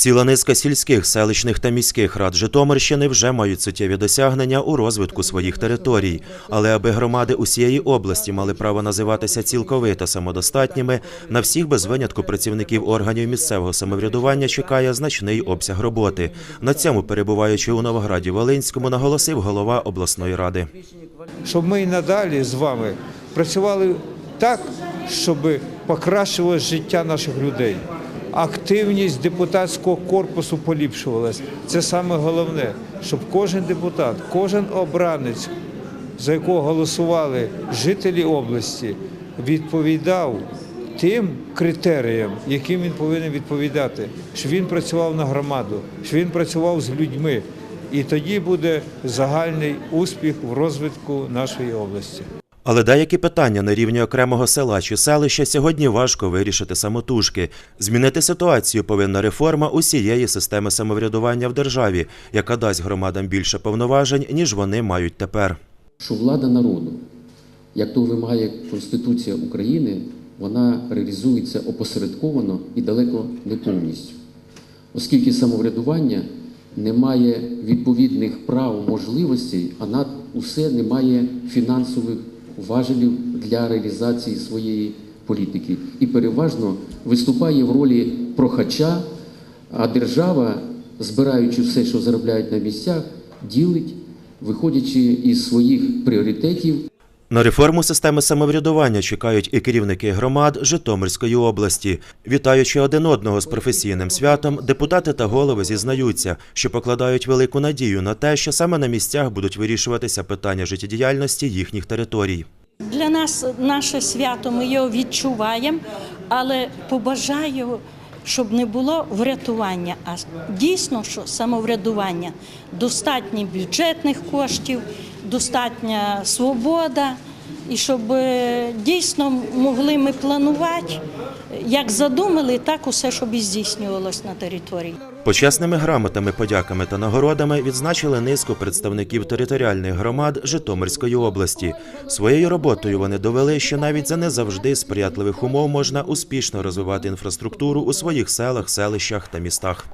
Ціла низка сільських, селищних та міських рад Житомирщини вже мають суттєві досягнення у розвитку своїх територій. Але аби громади усієї області мали право називатися цілковито самодостатніми, на всіх без винятку працівників органів місцевого самоврядування чекає значний обсяг роботи. На цьому, перебуваючи у Новограді Волинському, наголосив голова обласної ради. щоб ми і надалі з вами працювали так, щоб покращувалося життя наших людей. Активність депутатського корпусу поліпшувалась. Це саме головне, щоб кожен депутат, кожен обранець, за якого голосували жителі області, відповідав тим критеріям, яким він повинен відповідати, що він працював на громаду, що він працював з людьми. І тоді буде загальний успіх в розвитку нашої області. Але деякі питання на рівні окремого села чи селища сьогодні важко вирішити самотужки. Змінити ситуацію повинна реформа усієї системи самоврядування в державі, яка дасть громадам більше повноважень, ніж вони мають тепер. що влада народу, як то вимагає Конституція України, вона реалізується опосередковано і далеко не повністю. Оскільки самоврядування не має відповідних прав, можливостей, а над усе не має фінансових важелів для реалізації своєї політики. І переважно виступає в ролі прохача, а держава, збираючи все, що заробляють на місцях, ділить, виходячи із своїх пріоритетів На реформу системи самоврядування чекають і керівники громад Житомирської області. Вітаючи один одного з професійним святом, депутати та голови зізнаються, що покладають велику надію на те, що саме на місцях будуть вирішуватися питання життєдіяльності їхніх територій. Для нас наше свято, ми його відчуваємо, але побажаю, щоб не було врятування, а дійсно, що самоврядування, достатньо бюджетних коштів, достатня свобода, і щоб е, дійсно могли ми планувати, як задумали, так усе, щоб і здійснювалось на території. Почесними грамотами, подяками та нагородами відзначили низку представників територіальних громад Житомирської області. Своєю роботою вони довели, що навіть за не завжди сприятливих умов можна успішно розвивати інфраструктуру у своїх селах, селищах та містах.